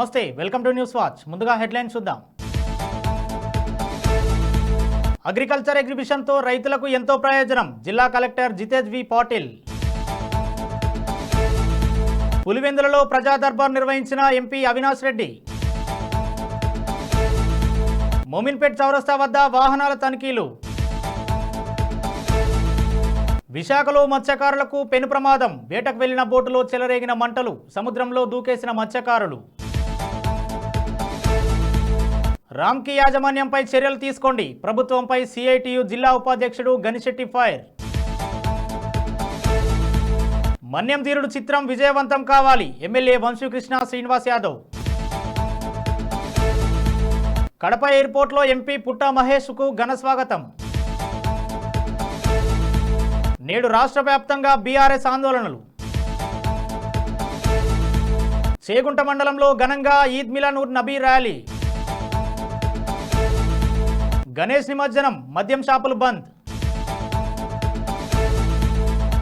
Namaste welcome to news watch. ముందుగా headlines చూద్దాం. Agriculture ఎగ్జిబిషన్తో రైతులకు ఎంతో ప్రయోజనం. జిల్లా కలెక్టర్ జితేజ్ వి పాటిల్. పులివెందులలో ప్రజా దర్బార్ నిర్వహించిన ఎంపీ అవినాష్ రెడ్డి. మోమిన్పేట్ చౌరస్తా వద్ద వాహనాల తనిఖీలు. విశాఖలో మత్స్యకారులకు పెను ప్రమాదం. వేటకు వెళ్ళిన బోటులో చెలరేగిన మంటలు. సముద్రంలో దూకేసిన మత్స్యకారులు. రామ్కి యాజమాన్యంపై చర్యలు తీసుకోండి. ప్రభుత్వంపై సిఐటియు జిల్లా ఉపాధ్యక్షుడు గనిశెట్టి ఫైర్. మన్యం తీరుడు చిత్రం విజయవంతం కావాలి. ఎమ్మెల్యే వంశీకృష్ణ శ్రీనివాస్ యాదవ్. కడప ఎయిర్పోర్ట్లో ఎంపీ పుట్ట మహేష్కు ఘన స్వాగతం. నేడు రాష్ట్ర వ్యాప్తంగా బీఆర్ఎస్ ఆందోళనలు. చేగుంట మండలంలో ఘనంగా ఈద్ మిలానూర్ ఉర్ నబీ ర్యాలీ. గణేష్ నిమజ్జనం మద్యం షాపులు బంద్.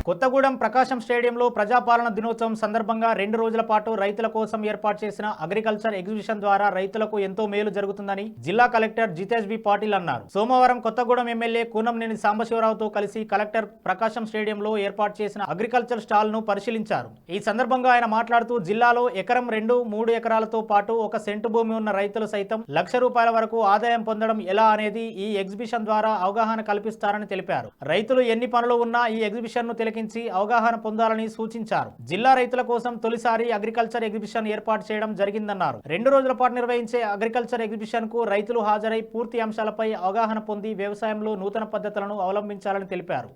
కొత్తగూడెం ప్రకాశం స్టేడియంలో ప్రజాపాలన దినోత్సవం సందర్భంగా రెండు రోజుల పాటు రైతుల కోసం ఏర్పాటు చేసిన అగ్రికల్చర్ ఎగ్జిబిషన్ ద్వారా రైతులకు ఎంతో మేలు జరుగుతుందని జిల్లా కలెక్టర్ జితేష్ బి పాటిల్ అన్నారు. సోమవారం కొత్తగూడెం ఎమ్మెల్యే కూనంనేని సాంబశివరావుతో కలిసి కలెక్టర్ ప్రకాశం స్టేడియంలో ఏర్పాటు చేసిన అగ్రికల్చర్ స్టాల్ను పరిశీలించారు. ఈ సందర్భంగా ఆయన మాట్లాడుతూ జిల్లాలో ఎకరం రెండు మూడు ఎకరాలతో పాటు ఒక సెంటు భూమి ఉన్న రైతులు సైతం లక్ష రూపాయల వరకు ఆదాయం పొందడం ఎలా అనేది ఈ ఎగ్జిబిషన్ ద్వారా అవగాహన కల్పిస్తారని తెలిపారు. రైతులు ఎన్ని పనులు ఉన్నా ఈ ఎగ్జిబిషన్ను తిలకించి అవగాహన పొందాలని సూచించారు. జిల్లా రైతుల కోసం తొలిసారి అగ్రికల్చర్ ఎగ్జిబిషన్ ఏర్పాటు చేయడం జరిగిందన్నారు. రెండు రోజుల పాటు నిర్వహించే అగ్రికల్చర్ ఎగ్జిబిషన్కు రైతులు హాజరై పూర్తి అంశాలపై అవగాహన పొంది వ్యవసాయంలో నూతన పద్ధతులను అవలంబించాలని తెలిపారు.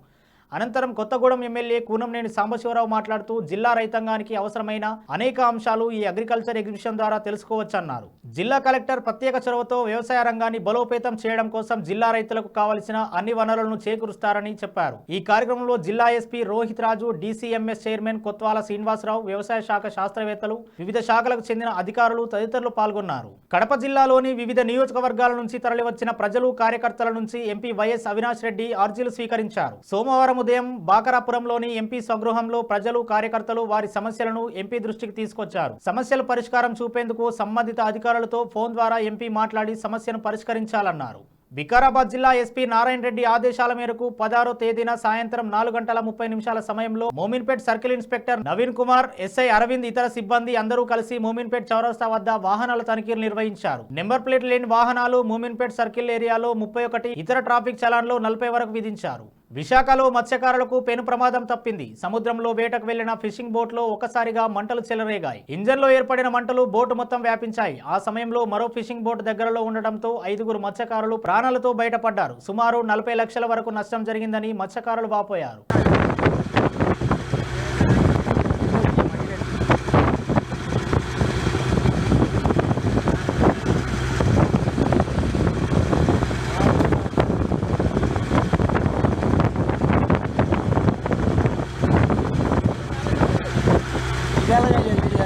అనంతరం కొత్తగూడెం ఎమ్మెల్యే కూనంనేని సాంబశివరావు మాట్లాడుతూ జిల్లా రైతాంగానికి అవసరమైన అనేక అంశాలు ఈ అగ్రికల్చర్ ఎగ్జిబిషన్ ద్వారా తెలుసుకోవచ్చన్నారు. జిల్లా కలెక్టర్ ప్రత్యేక చొరవతో వ్యవసాయ రంగాన్ని బలోపేతం చేయడం కోసం జిల్లా రైతులకు కావలసిన అన్ని వనరులను చేకూరుస్తారని చెప్పారు. ఈ కార్యక్రమంలో జిల్లా SP Rohit Raju DCMS chairman Kotwala Srinivasarao వ్యవసాయ శాఖ శాస్త్రవేత్తలు వివిధ శాఖలకు చెందిన అధికారులు తదితరులు పాల్గొన్నారు. కడప జిల్లాలోని వివిధ నియోజకవర్గాల నుంచి తరలివచ్చిన ప్రజలు కార్యకర్తల నుంచి ఎంపీ వైఎస్ అవినాష్ రెడ్డి అర్జీలు స్వీకరించారు. సోమవారం ఉదయం బాకరాపురంలోని ఎంపీ స్వగృహంలో ప్రజలు కార్యకర్తలు వారి సమస్యలను ఎంపీ దృష్టికి తీసుకొచ్చారు. సమస్యల పరిష్కారం చూపేందుకు సంబంధిత అధికారులతో ఫోన్ ద్వారా ఎంపీ మాట్లాడి సమస్యను పరిష్కరించాలన్నారు. వికారాబాద్ జిల్లా ఎస్పీ నారాయణ రెడ్డి ఆదేశాల మేరకు పదహారో తేదీన సాయంత్రం నాలుగు గంటల ముప్పై నిమిషాల సమయంలో Mominpet circle inspector Naveen Kumar SI Aravind ఇతర సిబ్బంది అందరూ కలిసి మోమిన్పేట్ చౌరస్తా వద్ద వాహనాల తనిఖీలు నిర్వహించారు. నెంబర్ ప్లేట్ లేని వాహనాలు మోమిన్పేట్ సర్కిల్ ఏరియాలో ముప్పై ఒకటి ఇతర ట్రాఫిక్ చలాన్లు నలభై వరకు విధించారు. విశాఖలో మత్స్యకారులకు పెను ప్రమాదం తప్పింది. సముద్రంలో వేటకు వెళ్ళిన ఫిషింగ్ బోట్లో ఒకసారిగా ఒక్కసారిగా మంటలు చెలరేగాయి. ఇంజన్లో ఏర్పడిన మంటలు బోటు మొత్తం వ్యాపించాయి. ఆ సమయంలో మరో ఫిషింగ్ బోట్ దగ్గరలో ఉండడంతో ఐదుగురు మత్స్యకారులు ప్రాణాలతో బయటపడ్డారు. సుమారు నలభై లక్షల వరకు నష్టం జరిగిందని మత్స్యకారులు వాపోయారు.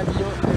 Adiós.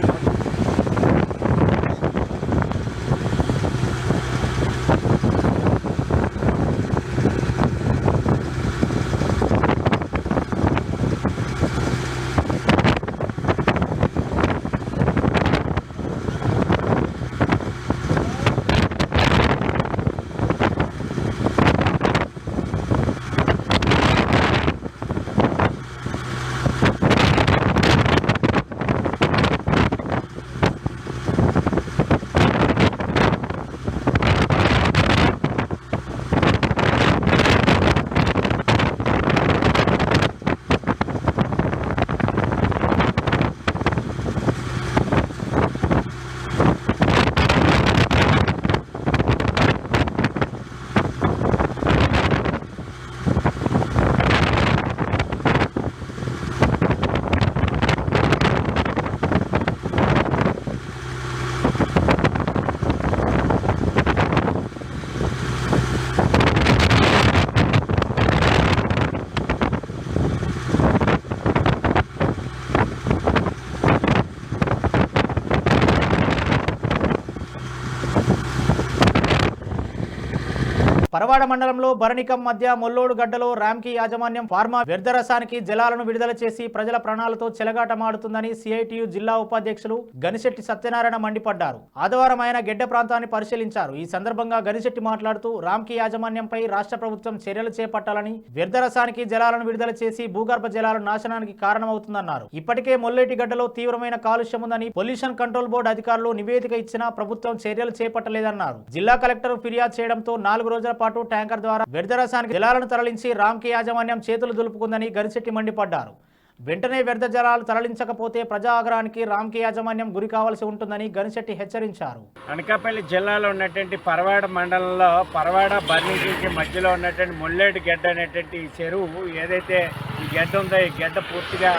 పరవాడ మండలంలో భరణికం మధ్య మొల్లోడు గడ్డలో ర్యాంకి యాజమాన్యం ఫార్మా వ్యర్థరసానికి జలాలను విడుదల చేసి ప్రజల ప్రాణాలతో చెలగాటమాడుతుందని సిఐటియు జిల్లా ఉపాధ్యక్షులు గనిశెట్టి సత్యనారాయణ మండిపడ్డారు. ఆదివారం ఆయన గెడ్డ ప్రాంతాన్ని పరిశీలించారు. ఈ సందర్భంగా గనిశెట్టి మాట్లాడుతూ రామ్కీ యాజమాన్యంపై రాష్ట్ర ప్రభుత్వం చర్యలు చేపట్టాలని వ్యర్థరసానికి జలాలను విడుదల చేసి భూగర్భ జలాల నాశనానికి కారణమవుతుందన్నారు. ఇప్పటికే మొల్లేటి గడ్డలో తీవ్రమైన కాలుష్యం ఉందని పొల్యూషన్ కంట్రోల్ బోర్డు అధికారులు నివేదిక ఇచ్చినా ప్రభుత్వం చర్యలు చేపట్టలేదన్నారు. జిల్లా కలెక్టర్ ఫిర్యాదు చేయడంతో నాలుగు రోజుల పాటు ట్యాంకర్ ద్వారా వ్యర్థరసానికి జలాలను తరలించి రామ్కి యాజమాన్యం చేతులు దులుపుకుందని గరిశెట్టి మండిపడ్డారు. వెంటనే వ్యర్థ జలాలు తరలించకపోతే ప్రజా ఆగ్రహానికి రామ్కి యాజమాన్యం గురి కావాల్సి ఉంటుందని గనిశెట్టి హెచ్చరించారు. అనకాపల్లి జిల్లాలో ఉన్నటువంటి పరవాడ మండలంలో పరవాడ బర్నీకి మధ్యలో ఉన్నటువంటి ముల్లేడు గడ్డ అనేటువంటి ఈ చెరువు ఏదైతే ఈ గడ్డ ఉందో ఈ గడ్డ పూర్తిగా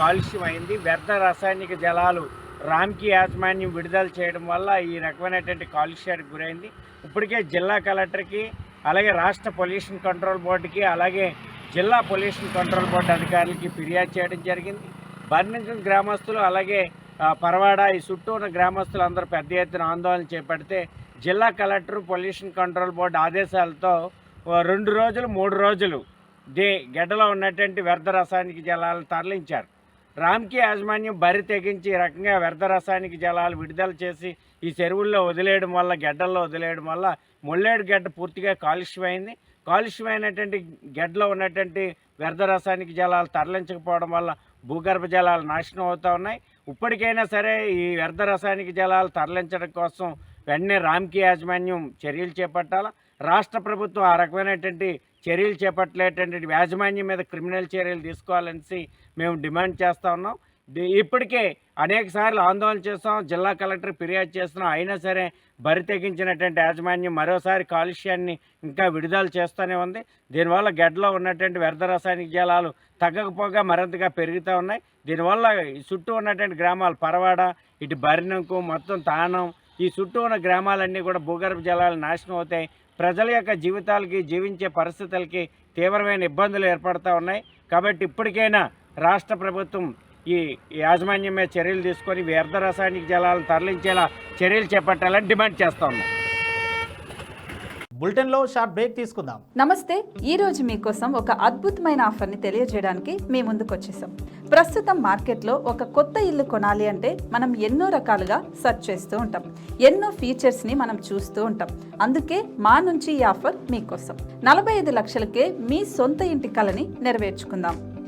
కాలుష్యం అయింది వ్యర్థ రసాయనిక జలాలు రామ్కి యాజమాన్యం విడుదల చేయడం వల్ల ఈ రకమైనటువంటి కాలుష్యానికి గురైంది. ఇప్పటికే జిల్లా కలెక్టర్కి అలాగే రాష్ట్ర పొల్యూషన్ కంట్రోల్ బోర్డుకి అలాగే జిల్లా పొల్యూషన్ కంట్రోల్ బోర్డు అధికారులకి ఫిర్యాదు చేయడం జరిగింది. బర్నింగం గ్రామస్తులు అలాగే పరవాడ ఈ చుట్టూ ఉన్న గ్రామస్తులు అందరూ పెద్ద ఎత్తున ఆందోళన చేపడితే జిల్లా కలెక్టర్ పొల్యూషన్ కంట్రోల్ బోర్డు ఆదేశాలతో ఓ రెండు రోజులు మూడు రోజులు దే గడ్డలో ఉన్నటువంటి వ్యర్థ రసాయనిక జలాలను తరలించారు. రామ్కి యాజమాన్యం బరి తెగించి ఈ రకంగా వ్యర్థ రసాయనిక జలాలు విడుదల చేసి ఈ చెరువుల్లో వదిలేయడం వల్ల గడ్డల్లో వదిలేయడం వల్ల ముల్లేడు గడ్డ పూర్తిగా కాలుష్యమైంది. కాలుష్యమైనటువంటి గడ్డలో ఉన్నటువంటి వ్యర్థ రసాయనిక జలాలు తరలించకపోవడం వల్ల భూగర్భ జలాలు నాశనం అవుతూ ఉన్నాయి. ఇప్పటికైనా సరే ఈ వ్యర్థ రసాయనిక జలాలు తరలించడం కోసం వెంటనే రామ్కి యాజమాన్యం చర్యలు చేపట్టాలా? రాష్ట్ర ప్రభుత్వం ఆ రకమైనటువంటి చర్యలు చేపట్టలేటువంటి యాజమాన్యం మీద క్రిమినల్ చర్యలు తీసుకోవాలనేసి మేము డిమాండ్ చేస్తూ ఉన్నాం. ఇప్పటికే అనేక సార్లు ఆందోళన చేస్తాం జిల్లా కలెక్టర్ ఫిర్యాదు చేస్తున్నాం. అయినా సరే బరి తెగించినటువంటి యాజమాన్యం మరోసారి కాలుష్యాన్ని ఇంకా విడుదల చేస్తూనే ఉంది. దీనివల్ల గడ్డలో ఉన్నటువంటి వ్యర్థ రసాయనిక జలాలు తగ్గకపోగా మరింతగా పెరుగుతూ ఉన్నాయి. దీనివల్ల చుట్టూ ఉన్నటువంటి గ్రామాలు పరవాడ ఇటు బరినంకు మొత్తం తానం ఈ చుట్టూ ఉన్న గ్రామాలన్నీ కూడా భూగర్భ జలాలు నాశనం అవుతాయి. ప్రజల యొక్క జీవితాలకి జీవించే పరిస్థితులకి తీవ్రమైన ఇబ్బందులు ఏర్పడుతూ ఉన్నాయి. కాబట్టి ఇప్పటికైనా రాష్ట్ర ప్రభుత్వం ఈ యాజమాన్యం మీద చర్యలు తీసుకొని వ్యర్థ రసాయనిక జలాలను తరలించేలా చర్యలు చేపట్టాలని డిమాండ్ చేస్తా ఉన్నాం బులెటిన్లో షార్ట్ బ్రేక్ తీసుకుందాం. నమస్తే ఈ రోజు మీకోసం ఒక అద్భుతమైన ఆఫర్ని తెలియజేయడానికి మీ ముందుకు వచ్చేసాం. ప్రస్తుతం మార్కెట్లో ఒక కొత్త ఇల్లు కొనాలి అంటే మనం ఎన్నో రకాలుగా సెర్చ్ చేస్తూ ఉంటాం. ఎన్నో ఫీచర్స్ని మనం చూస్తూ ఉంటాం. అందుకే మా నుంచి ఈ ఆఫర్ మీకోసం. నలభై ఐదు లక్షలకే మీ సొంత ఇంటి కలని నెరవేర్చుకుందాం.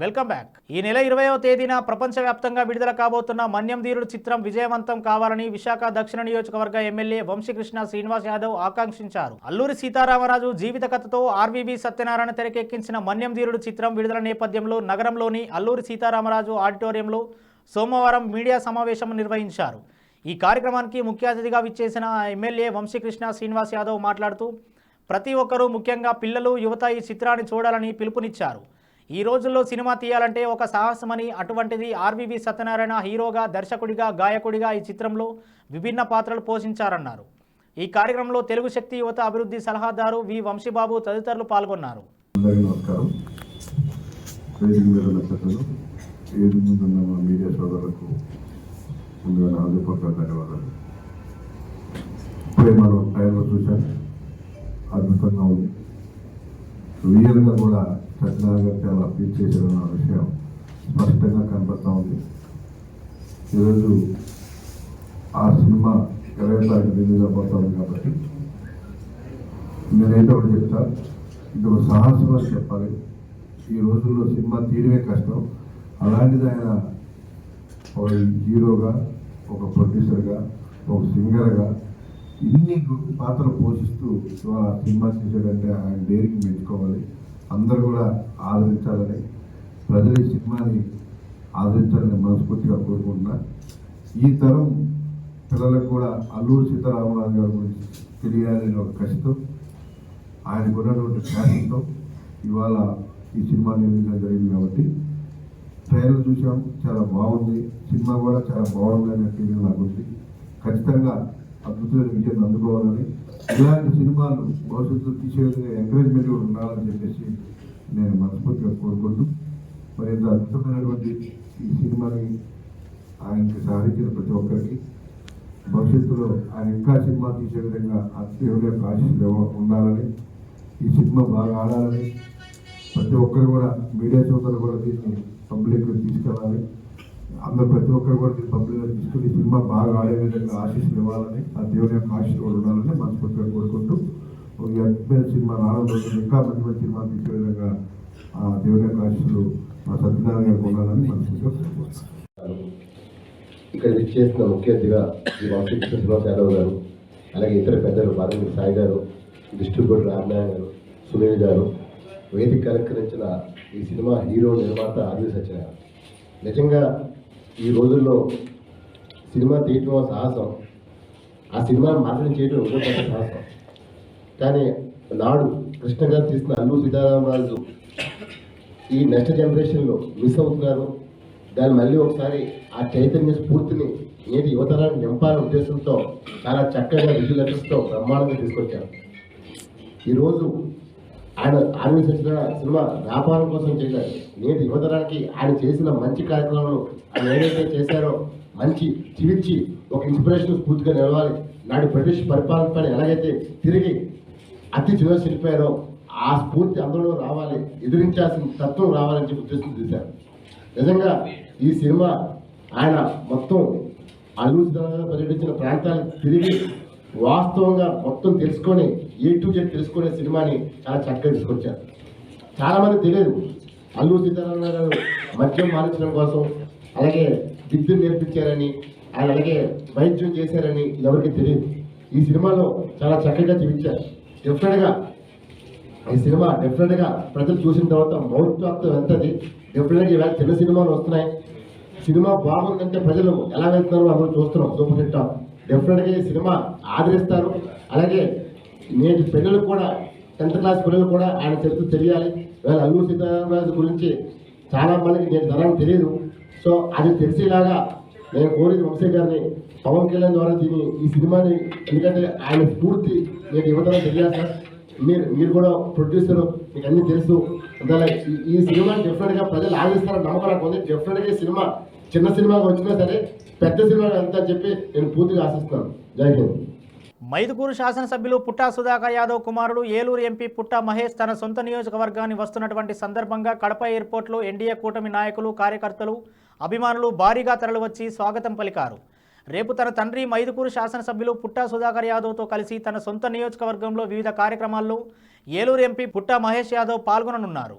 Welcome back. ఈ నెల ఇరవయో తేదీన ప్రపంచవ్యాప్తంగా విడుదల కాబోతున్న మన్యం ధీరుడు చిత్రం విజయవంతం కావాలని విశాఖ దక్షిణ నియోజకవర్గ ఎమ్మెల్యే వంశీకృష్ణ శ్రీనివాస్ యాదవ్ ఆకాంక్షించారు. అల్లూరి సీతారామరాజు జీవిత కథతో ఆర్వీబీ సత్యనారాయణ తెరకెక్కించిన మన్యం ధీరుడు చిత్రం విడుదల నేపథ్యంలో నగరంలోని అల్లూరి సీతారామరాజు ఆడిటోరియంలో సోమవారం మీడియా సమావేశం నిర్వహించారు. ఈ కార్యక్రమానికి ముఖ్య అతిథిగా విచ్చేసిన ఎమ్మెల్యే వంశీకృష్ణ శ్రీనివాస్ యాదవ్ మాట్లాడుతూ ప్రతి ఒక్కరూ ముఖ్యంగా పిల్లలు యువత ఈ చిత్రాన్ని చూడాలని పిలుపునిచ్చారు. ఈ రోజుల్లో సినిమా తీయాలంటే ఒక సాహసమని అటువంటిది ఆర్వివి సత్యనారాయణ హీరోగా దర్శకుడిగా గాయకుడిగా ఈ చిత్రంలో విభిన్న పాత్రలు పోషించారన్నారు. ఈ కార్యక్రమంలో తెలుగు శక్తి యువత అభివృద్ధి సలహాదారు వి. వంశీబాబు తదితరులు పాల్గొన్నారు. అద్భుతంగా ఉంది. రియల్గా కూడా సత్యనారాయణ గారు చాలా అప్పీల్ విషయం స్పష్టంగా కనపడతా ఉంది. ఈరోజు ఆ సినిమా ఇరవై తారీఖు రిలీజ్ అవబోతా ఉంది కాబట్టి నేనైతే ఒకటి చెప్తా. ఇది ఒక సాహసం అని చెప్పాలి. ఈ రోజుల్లో సినిమా తీయడమే కష్టం. అలాంటిది ఆయన ఒక హీరోగా ఒక ప్రొడ్యూసర్గా ఒక సింగర్గా ఇన్ని పాత్రలు పోషిస్తూ సినిమా తీసాడంటే ఆయన డేరికి మెచ్చుకోవాలి. అందరూ కూడా ఆదరించాలని ప్రజలు ఈ సినిమాని ఆదరించాలని మనస్ఫూర్తిగా కోరుకుంటున్నా. ఈ తరం పిల్లలకు కూడా అల్లూరు సీతారామరాజు గారి గురించి తెలియాలని ఒక కష్టం ఆయనకు ఉన్నటువంటి ప్యాషన్తో ఇవాళ ఈ సినిమా నిర్మించడం జరిగింది కాబట్టి ట్రైలర్ చూసాం చాలా బాగుంది. సినిమా కూడా చాలా బాగుంది అనే ఫీలింగ్ నాకు ఉంది. ఖచ్చితంగా అద్భుతమైన విజయం అందుకోవాలని ఇలాంటి సినిమాలు భవిష్యత్తులో తీసే విధంగా ఎంకరేజ్మెంట్ కూడా ఉండాలని చెప్పేసి నేను మనస్ఫూర్తిగా కోరుకుంటూ మరి ఇంత అద్భుతమైనటువంటి ఈ సినిమాని ఆయనకి సహకరించిన ప్రతి ఒక్కరికి భవిష్యత్తులో ఆయన ఇంకా సినిమా తీసే విధంగా ఆ యొక్క ఆశీస్సులు ఉండాలని ఈ సినిమా బాగా ఆడాలని ప్రతి ఒక్కరు కూడా మీడియా సోదరులు కూడా దీన్ని పబ్లిక్ తీసుకెళ్ళాలి. అందరూ ప్రతి ఒక్కరు కూడా దీన్ని పబ్లిక్ తీసుకుని ఈ సినిమా బాగా ఆడే విధంగా ఆశీస్సులు ఇవ్వాలని ఆ దేవుని యొక్క ఆశీస్సులు కూడా ఉండాలని మనస్ఫూర్తిగా కోరుకుంటూ ఈ అద్భుతమైన సినిమా రావడం ఇంకా మంచి మంచి సినిమా తీసే విధంగా ఆ దేవుని యొక్క ఆశీస్సులు మా సత్యనారాయణ గారికి ఉండాలని మనస్ఫూర్తిగా ఇక్కడ చేసిన ముఖ్య అతిథిగా ఈ వంశీకృష్ణ శ్రీనివాస్ యాదవ్ గారు అలాగే ఇతర పెద్దలు బాలమూరి సాయి గారు డిస్ట్రిబ్యూటర్ రామనారాయణ గారు సునీల్ గారు వేదిక అలంకరించిన ఈ సినిమా హీరో నిర్మాత ఆది సత్యనారాయణ నిజంగా ఈ రోజుల్లో సినిమా తీయటం సాహసం. ఆ సినిమా మాత్రం చేయడం ఇంకో పెద్ద సాహసం. కానీ నాడు కృష్ణ గారు తీసిన అల్లు సీతారామరాజు ఈ నెక్స్ట్ జనరేషన్లో మిస్ అవుతున్నారు. దాన్ని మళ్ళీ ఒకసారి ఆ చైతన్య స్ఫూర్తిని నేటి యువతరాన్ని నింపాలనే ఉద్దేశంతో చాలా చక్కగా విజులతో బ్రహ్మాండంగా తీసుకొచ్చారు. ఈరోజు ఆయన ఆయన చేసిన సినిమా వ్యాపారం కోసం చేయలేదు నేటి యువతరానికి ఆయన చేసిన మంచి కార్యక్రమాలు ఆయన ఏదైతే చేశారో మంచి జీవించి ఒక ఇన్స్పిరేషన్ స్ఫూర్తిగా నిలవాలి. నాటి బ్రిటిష్ పరిపాలన ఎలాగైతే తిరిగి అతి చిన్న చనిపోయారో ఆ స్ఫూర్తి అందరిలో రావాలి ఎదిరించాల్సిన తత్వం రావాలని చెప్పి ఉద్దేశం చేశారు. నిజంగా ఈ సినిమా ఆయన మొత్తం అల్లుతనంగా పర్యటించిన ప్రాంతాలకు తిరిగి వాస్తవంగా మొత్తం తెలుసుకొని ఏ టు జెడ్ తెలుసుకునే సినిమాని చాలా చక్కగా తీసుకొచ్చారు. చాలామంది తెలియదు. అల్లు సీతారామన్ గారు మద్యం మారించడం కోసం అలాగే విద్యుత్ నేర్పించారని ఆయన అలాగే వైద్యం చేశారని ఎవరికి తెలియదు. ఈ సినిమాలో చాలా చక్కగా చూపించారు. డెఫినెట్గా ఈ సినిమా డెఫినెట్గా ప్రజలు చూసిన తర్వాత మౌత్వాక్తం ఎంతది? డెఫినెట్గా ఇవాళ చిన్న సినిమాలు వస్తున్నాయి. సినిమా బాగుందంటే ప్రజలు ఎలా వెళ్తున్నారో అందరూ చూస్తున్నాం. సూపర్ హిట్ టాప్ డెఫినెట్గా ఈ సినిమా ఆదరిస్తారు. అలాగే నేటి పిల్లలకు కూడా టెన్త్ క్లాస్ పిల్లలు కూడా ఆయన చరిత్ర తెలియాలి. వేళ అల్లు సీతారామరాజు గురించి చాలా మందికి నేను తరం తెలియదు. సో అది తెలిసేలాగా నేను కోరేది వంశీ గారిని పవన్ కళ్యాణ్ ద్వారా దీన్ని ఈ సినిమాని ఎందుకంటే ఆయన స్ఫూర్తి నేను యువతలో తెలియాలి సార్. మీరు మీరు కూడా ప్రొడ్యూసర్ మీకు అన్నీ తెలుసు. అందువల్ల ఈ- సినిమా డెఫినెట్గా ప్రజలు ఆదరిస్తారని నమ్మకం నాకు ఉంది. డెఫినెట్గా ఈ సినిమా చిన్న సినిమాగా వచ్చినా సరే పెద్ద సినిమా వెళ్తా చెప్పి నేను పూర్తిగా ఆశిస్తున్నాను. జై హింద్. మైదుకూరు శాసనసభ్యులు పుట్టా సుధాకర్ యాదవ్ కుమారుడు ఏలూరు ఎంపీ పుట్టా మహేష్ తన సొంత నియోజకవర్గాన్ని వస్తున్నటువంటి సందర్భంగా కడప ఎయిర్పోర్ట్లో ఎన్డీఏ కూటమి నాయకులు కార్యకర్తలు అభిమానులు భారీగా తరలివచ్చి స్వాగతం పలికారు. రేపు తన తండ్రి మైదుకూరు శాసనసభ్యులు పుట్టా సుధాకర్ యాదవ్తో కలిసి తన సొంత నియోజకవర్గంలో వివిధ కార్యక్రమాల్లో ఏలూరు ఎంపీ పుట్టా మహేష్ యాదవ్ పాల్గొననున్నారు.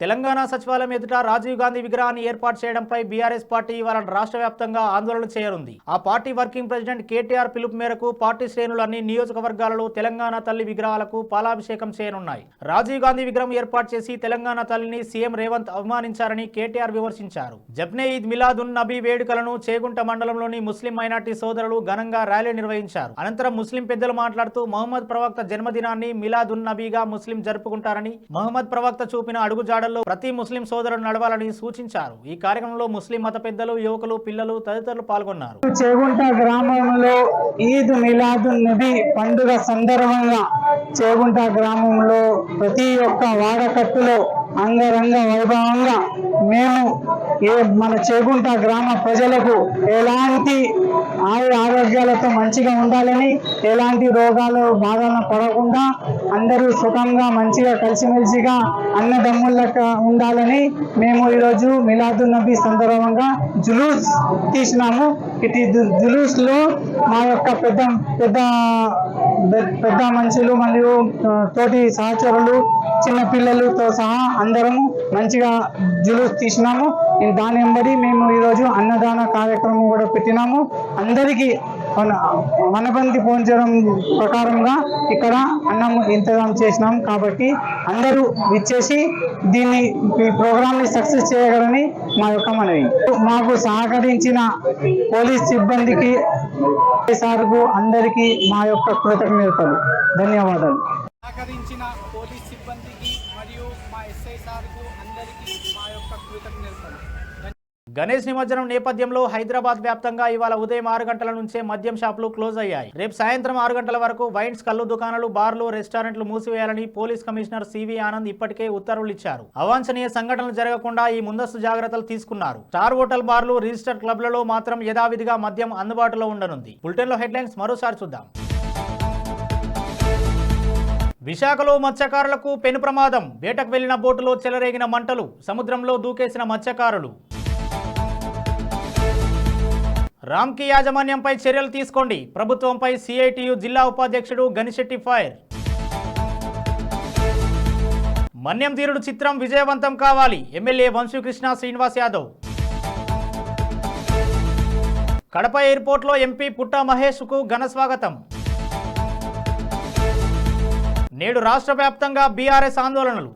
తెలంగాణ సచివాలయం ఎదుట రాజీవ్ గాంధీ విగ్రహాన్ని ఏర్పాటు చేయడంపై బీఆర్ఎస్ పార్టీ ఇవాళ రాష్ట్ర వ్యాప్తంగా ఆందోళన చేయనుంది. ఆ పార్టీ వర్కింగ్ ప్రెసిడెంట్ కేటీఆర్ పిలుపు మేరకు పార్టీ శ్రేణులు అన్ని నియోజకవర్గాలలో తెలంగాణ తల్లి విగ్రహాలకు పాలాభిషేకం చేయనున్నాయి. రాజీవ్ గాంధీ విగ్రహం ఏర్పాటు చేసి తెలంగాణ తల్లిని సీఎం రేవంత్ అవమానించారని కేటీఆర్ విమర్శించారు. జబ్నే ఈద్ మిలాదున్ నబీ వేడుకలను చేగుంట మండలంలోని ముస్లిం మైనార్టీ సోదరులు ఘనంగా ర్యాలీ నిర్వహించారు. అనంతరం ముస్లిం పెద్దలు మాట్లాడుతూ మహమ్మద్ ప్రవక్త జన్మదినాన్ని మిలాదున్ నబీగా ముస్లిం జరుపుకుంటారని మహమ్మద్ ప్రవక్త చూపిన అడుగుజాడల్లో ప్రతి ముస్లిం సోదరుడు నడవాలని సూచించారు. ఈ కార్యక్రమంలో ముస్లిం మత పెద్దలు యువకులు పిల్లలు తదితరులు పాల్గొన్నారు. చేగుంట గ్రామంలో ఈద్ మిలాదు నబీ పండుగ సందర్భంగా చేగుంట గ్రామంలో ప్రతి ఒక్క వాడకట్టులో అంగరంగ వైభవంగా మేము ఏ మన చేగుంట గ్రామ ప్రజలకు ఎలాంటి ఆయు ఆరోగ్యాలతో మంచిగా ఉండాలని ఎలాంటి రోగాలు బాధన పడకుండా అందరూ సుఖంగా మంచిగా కలిసిమెలిసిగా అన్నదమ్ములక ఉండాలని మేము ఈరోజు మిలాదు నబీ సందర్భంగా జులూస్ తీసినాము. ఇటు జు- జులూస్లో మా యొక్క పెద్ద పెద్ద పెద్ద మనుషులు మరియు తోటి సహచరులు చిన్న పిల్లలతో సహా అందరము మంచిగా జులూస్ తీసినాము. దాని వెంబడి మేము ఈరోజు అన్నదాన కార్యక్రమం కూడా పెట్టినాము. అందరికీ మన మనబంతి పోంచడం ప్రకారంగా ఇక్కడ అన్నం ఇంతజాం చేసినాం. కాబట్టి అందరూ విచ్చేసి దీన్ని ఈ ప్రోగ్రామ్ని సక్సెస్ చేయగలని మా యొక్క మనవి. మాకు సహకరించిన పోలీస్ సిబ్బందికి సార్కు అందరికీ మా యొక్క కృతజ్ఞతలు. ధన్యవాదాలు. గణేష్ నిమజ్జనం నేపథ్యంలో హైదరాబాద్ వ్యాప్తంగా ఇవాళ ఉదయం ఆరు గంటల నుంచే మద్యం షాపులు క్లోజ్ అయ్యాయి. రేపు సాయంత్రం ఆరు గంటల వరకు వైన్స్ కళ్ళు దుకాణాలు బార్లు రెస్టారెంట్లు మూసివేయాలని police commissioner C V Anand ఇప్పటికే ఉత్తర్వులు ఇచ్చారు. అవాంఛనీయ సంఘటనలు జరగకుండా ఈ ముందస్తు జాగ్రత్తలు తీసుకున్నారు. స్టార్ హోటల్ బార్లు రిజిస్టర్ క్లబ్లలో మాత్రం యథావిధిగా మద్యం అందుబాటులో ఉండనుంది. బులెటిన్లో హెడ్లైన్స్ మరోసారి చూద్దాం. విశాఖలో మత్స్యకారులకు పెను ప్రమాదం. వేటకు వెళ్ళిన బోటులో చెలరేగిన మంటలు. సముద్రంలో దూకేసిన మత్స్యకారులు. రామ్కి యాజమాన్యంపై చర్యలు తీసుకోండి. ప్రభుత్వంపై సిఐటియు జిల్లా ఉపాధ్యక్షుడు గనిశెట్టి ఫైర్. మన్యం తీరుడు చిత్రం విజయవంతం కావాలి. ఎమ్మెల్యే వంశీకృష్ణ శ్రీనివాస్ యాదవ్. కడప ఎయిర్పోర్ట్లో ఎంపీ పుట్టా మహేష్కు ఘన స్వాగతం. నేడు రాష్ట్ర వ్యాప్తంగా బీఆర్ఎస్ ఆందోళనలు.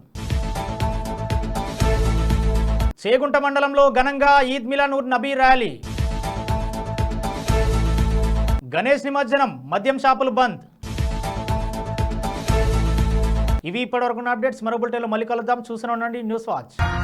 చేగుంట మండలంలో ఘనంగా ఈద్ మిలానూర్ నబీ ర్యాలీ. గణేష్ నిమజ్జనం మద్యం షాపులు బంద్. ఇవి ఇప్పటివరకు అప్డేట్స్. మరో బులెటిన్లో మళ్ళీ కలుద్దాం. చూసిన ఉండండి. News watch.